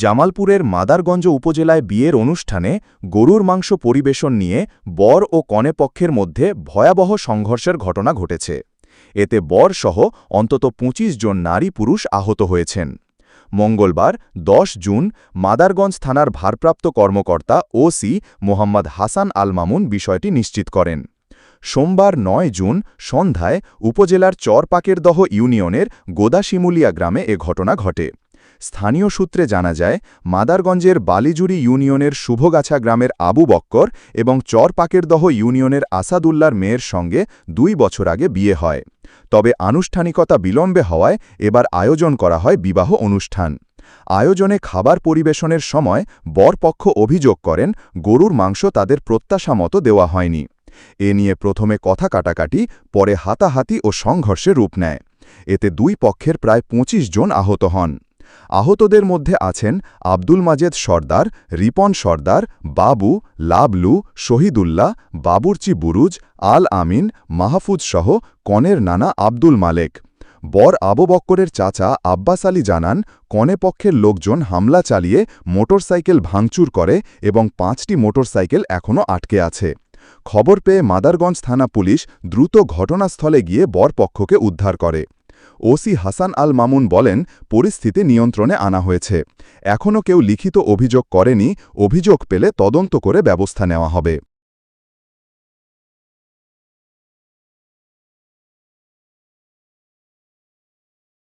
জামালপুরের মাদারগঞ্জ উপজেলায় বিয়ের অনুষ্ঠানে গরুর মাংস পরিবেশন নিয়ে বর ও কনে পক্ষের মধ্যে ভয়াবহ সংঘর্ষের ঘটনা ঘটেছে। এতে বরসহ অন্তত ২৫ জন নারী পুরুষ আহত হয়েছেন। মঙ্গলবার ১০ জুন, মাদারগঞ্জ থানার ভারপ্রাপ্ত কর্মকর্তা ওসি মোহাম্মদ হাসান আল মামুন বিষয়টি নিশ্চিত করেন। সোমবার নয় জুন সন্ধ্যায় উপজেলার চরপাকেরদহ ইউনিয়নের গোদাশিমুলিয়া গ্রামে এ ঘটনা ঘটে। স্থানীয় সূত্রে জানা যায়, মাদারগঞ্জের বালিজুরি ইউনিয়নের শুভগাছা গ্রামের আবু বক্কর এবং চরপাকেরদহ ইউনিয়নের আসাদুল্লার মেয়ের সঙ্গে দুই বছর আগে বিয়ে হয়। তবে আনুষ্ঠানিকতা বিলম্বে হওয়ায় এবার আয়োজন করা হয় বিবাহ অনুষ্ঠান। আয়োজনে খাবার পরিবেশনের সময় বরপক্ষ অভিযোগ করেন, গরুর মাংস তাদের প্রত্যাশা মতো দেওয়া হয়নি। এ নিয়ে প্রথমে কথা কাটাকাটি, পরে হাতাহাতি ও সংঘর্ষে রূপ নেয়। এতে দুই পক্ষের প্রায় ২৫ জন আহত হন। আহতদের মধ্যে আছেন আব্দুল মাজেদ সর্দার, রিপন সর্দার, বাবু, লাবলু, শহীদুল্লাহ, বাবুরচি বুরুজ, আল আমিন, মাহফুজ সহ কনের নানা আব্দুল মালেক। বর আবু বক্করের চাচা আব্বাস আলী জানান, কনে পক্ষের লোকজন হামলা চালিয়ে মোটরসাইকেল ভাঙচুর করে এবং পাঁচটি মোটরসাইকেল এখনও আটকে আছে। খবর পেয়ে মাদারগঞ্জ থানা পুলিশ দ্রুত ঘটনাস্থলে গিয়ে বরপক্ষকে উদ্ধার করে। ওসি হাসান আল মামুন বলেন, পরিস্থিতি নিয়ন্ত্রণে আনা হয়েছে। এখনও কেউ লিখিত অভিযোগ করেনি, অভিযোগ পেলে তদন্ত করে ব্যবস্থা নেওয়া হবে।